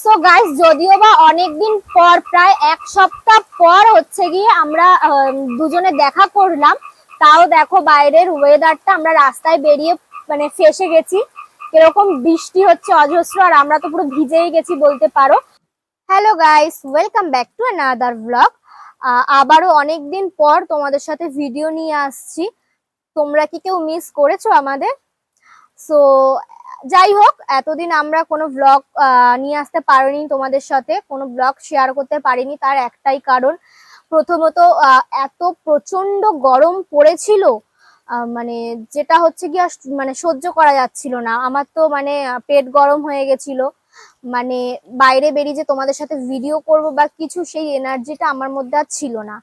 So guys যদিও বা অনেকদিন পর, প্রায় এক সপ্তাহ পর হচ্ছে গিয়ে আমরা দুজনে দেখা করলাম, তাও দেখো বাইরের ওয়েদারটা আমরা রাস্তায় বেরিয়ে মানে ফেসে গেছি। এরকম বৃষ্টি হচ্ছে অজস্র, আর আমরা তো পুরো ভিজেই গেছি বলতে পারো। Hello guys welcome back to another blog আবারও অনেকদিন পর তোমাদের সাথে ভিডিও নিয়ে আসছি। তোমরা কি কেউ মিস করেছ আমাদের? সো যাই হোক এতদিন আমরা কোনো ব্লগ নিয়ে আসতে পারিনি তোমাদের সাথে, কোনো ব্লগ শেয়ার করতে পারিনি তার একটাই কারণ, প্রথমত এত প্রচণ্ড গরম পড়েছিল মানে যেটা হচ্ছে কি মানে সহ্য করা যাচ্ছিল না। আমার তো মানে পেট গরম হয়ে গেছিল মানে বাইরে বেরিয়ে যে তোমাদের সাথে ভিডিও করব বা কিছু সেই এনার্জিটা আমার মধ্যে আর ছিল না।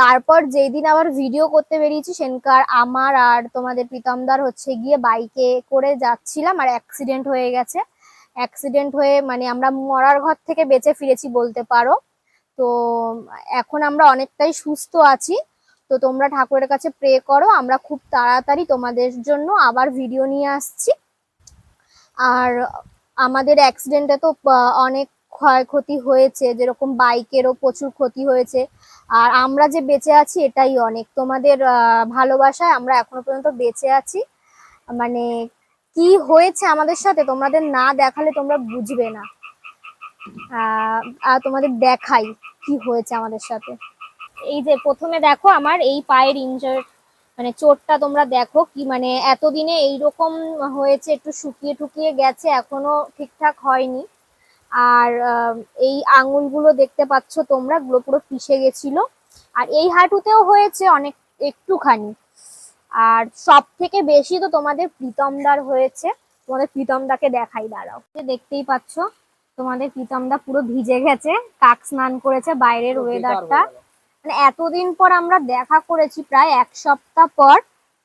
তারপর যেই দিন আবার ভিডিও করতে বেরিয়েছি, সেনকার আমার আর তোমাদের প্রীতমদার হচ্ছে গিয়ে বাইকে করে যাচ্ছিলাম আর অ্যাক্সিডেন্ট হয়ে গেছে। অ্যাক্সিডেন্ট হয়ে মানে আমরা মরার ঘর থেকে বেঁচে ফিরেছি বলতে পারো। তো এখন আমরা অনেকটাই সুস্থ আছি। তো তোমরা ঠাকুরের কাছে প্রে করো, আমরা খুব তাড়াতাড়ি তোমাদের জন্য আবার ভিডিও নিয়ে আসছি। আর আমাদের অ্যাক্সিডেন্টে তো অনেক ক্ষয়ক্ষতি হয়েছে যেরকম বাইকেরও প্রচুর ক্ষতি হয়েছে। আর আমরা যে বেঁচে আছি এটাই অনেক। তোমাদের ভালোবাসায় আমরা এখনও পর্যন্ত বেঁচে আছি। মানে কি হয়েছে আমাদের সাথে তোমাদের না দেখালে তোমরা বুঝবে না। আহ, আর তোমাদের দেখাই কি হয়েছে আমাদের সাথে। এই যে প্রথমে দেখো আমার এই পায়ের ইঞ্জার মানে চোটটা তোমরা দেখো কি মানে এতদিনে এইরকম হয়েছে একটু শুকিয়ে টুকিয়ে গেছে এখনও ঠিকঠাক হয়নি। আর এই আঙুলগুলো দেখতে পাচ্ছ তোমরা গুলো পুরো পিষে গেছিল। আর এই হাঁটুতেও হয়েছে অনেক একটুখানি। আর সব থেকে বেশি তো তোমাদের প্রীতমদার হয়েছে। তোমাদের প্রীতমদাকে দেখাই দাঁড়াও। দেখতেই পাচ্ছ তোমাদের প্রীতমদা পুরো ভিজে গেছে কাক স্নান করেছে বাইরের ওয়েদারটা মানে এতদিন পর আমরা দেখা করেছি প্রায় এক সপ্তাহ পর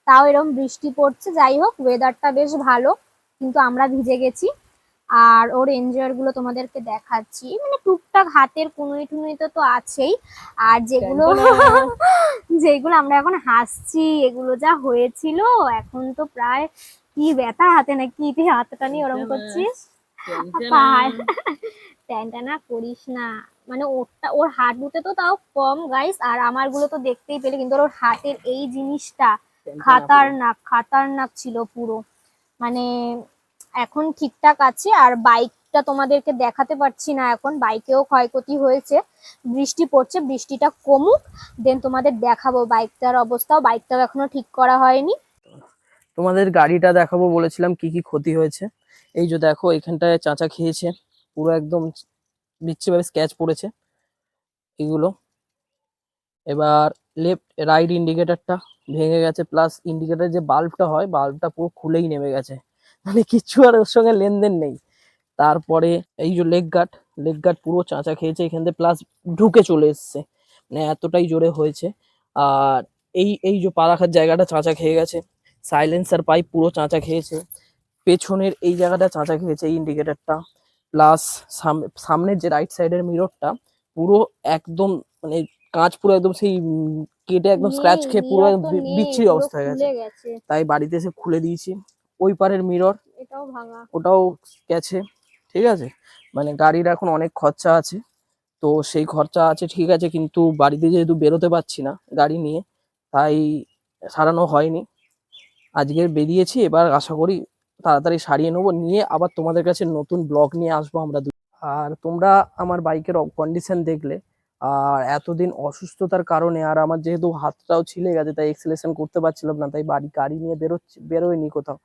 তাও এরকম বৃষ্টি পড়ছে। যাই হোক ওয়েদারটা বেশ ভালো কিন্তু আমরা ভিজে গেছি। আর ওর এনজয়গুলো তোমাদেরকে দেখাচ্ছি। মানে টুকটাক হাতের কুনুই টুনুই তো আছেই। আর যেগুলো যেগুলো আমরা এখন হাসছি এগুলো যা হয়েছিল এখন তো প্রায় কি ব্যথা হাতে না কি তুই হাতটা নিয়ে ওরম করছিস? ট্যানটানা করিস না। মানে ওরটা ওর হাঁটুতে তো তাও কম গাইস আর আমারগুলো তো দেখতেই পেলে কিন্তু ওর হাতের এই জিনিসটা খাতারনাক খাতারনাক ছিল পুরো। মানে এখন ঠিকঠাক আছে, আর বাইকটা তোমাদেরকে দেখাতে পারছি না এখন, বাইকেও ক্ষয়ক্ষতি হয়েছে, বৃষ্টি পড়ছে, বৃষ্টিটা কমুক দেন তোমাদের দেখাবো বাইকটার অবস্থাও, বাইকটাও এখনও ঠিক করা হয়নি। তোমাদের গাড়িটা দেখাবো, বলেছিলাম কি কি ক্ষতি হয়েছে। এই যে দেখো, এখানটায় চাঁচা খেয়েছে, পুরো একদম বিচ্ছিভাবে স্ক্যাচ পড়েছে এগুলো। এবার লেফট রাইট ইন্ডিকেটরটা ভেঙে গেছে প্লাস ইন্ডিকেটর যে বাল্বটা হয় বাল্বটা পুরো খুলেই নেমে গেছে। মানে কিচ্ছু আর ওর সঙ্গে লেনদেন নেই। তারপরে এই যে লেগ গার্ড লেগ গার্ড পুরো চাঁচা খেয়েছে এখান থেকে প্লাস ঢুকে চলে এসছে। মানে এতটাই জোরে হয়েছে। আর এই এই যে পা রাখার জায়গাটা চাঁচা খেয়ে গেছে। সাইলেন্সার পাইপ পুরো চাঁচা খেয়েছে। পেছনের এই জায়গাটা চাঁচা খেয়েছে এই ইন্ডিকেটারটা প্লাস সামনের যে রাইট সাইডের মিররটা পুরো একদম মানে কাঁচ পুরো একদম সেই কেটে একদম স্ক্র্যাচ খেয়ে পুরো বিচ্ছিরি অবস্থা হয়ে গেছে। তাই বাড়িতে এসে খুলে দিয়েছি। ওই পারের মিরর এটাও ভাঙা। ওটাও গেছে ঠিক আছে? মানে গাড়ির এখন অনেক খরচা আছে তো সেই খরচা আছে ঠিক আছে কিন্তু বাড়িতে যেহেতু বেরোতে পারছি না গাড়ি নিয়ে তাই সারানো হয়নি। আজকে বেরিয়েছি এবার আশা করি তাড়াতাড়ি সারিয়ে নেব নিয়ে আবার তোমাদের কাছে নতুন ব্লগ নিয়ে আসব আমরা আর তোমরা আমার বাইকের কন্ডিশন দেখলে আর এতদিন অসুস্থতার কারণে আর আমার যেহেতু হাতটাও ছিলে গেছে তাই এক্সেলেশন করতে পারছিলাম না তাই বাড়ি গাড়ি নিয়ে বেরোচ্ছি বেরোয়নি কোথাও।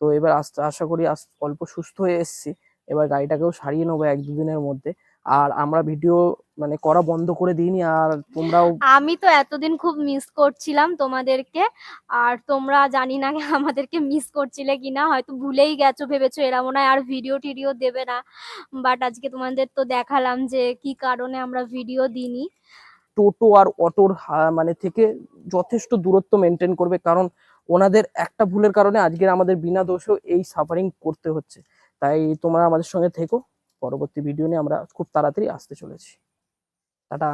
তো এবার আস্তে আশা করি অল্প সুস্থ হয়ে এসেছি। এবার গাড়িটাকেও সারিয়ে নেব এক দুদিনের মধ্যে। আর আমরা ভিডিও মানে করা বন্ধ করে দিইনি আর তোমরাও আমি তো এতদিন খুব মিস করছিলাম তোমাদেরকে। আর তোমরা জানি না আমাদেরকে মিস করছিলে কিনা হয়তো ভুলেই গেছো ভেবেছো এরা মনে হয় আর ভিডিও টিডিও দেবে না। বাট আজকে তোমাদের তো দেখালাম যে কি কারণে আমরা ভিডিও দিইনি। টোটো আর অটোর মানে থেকে যথেষ্ট দূরত্ব মেনটেন করবে। কারণ ওনাদের একটা ভুলের কারণে আজকের আমাদের বিনা দোষও এই সাফারিং করতে হচ্ছে। তাই তোমরা আমাদের সঙ্গে থেকো। পরবর্তী ভিডিও নিয়ে আমরা খুব তাড়াতাড়ি আসতে চলেছি। টাটা।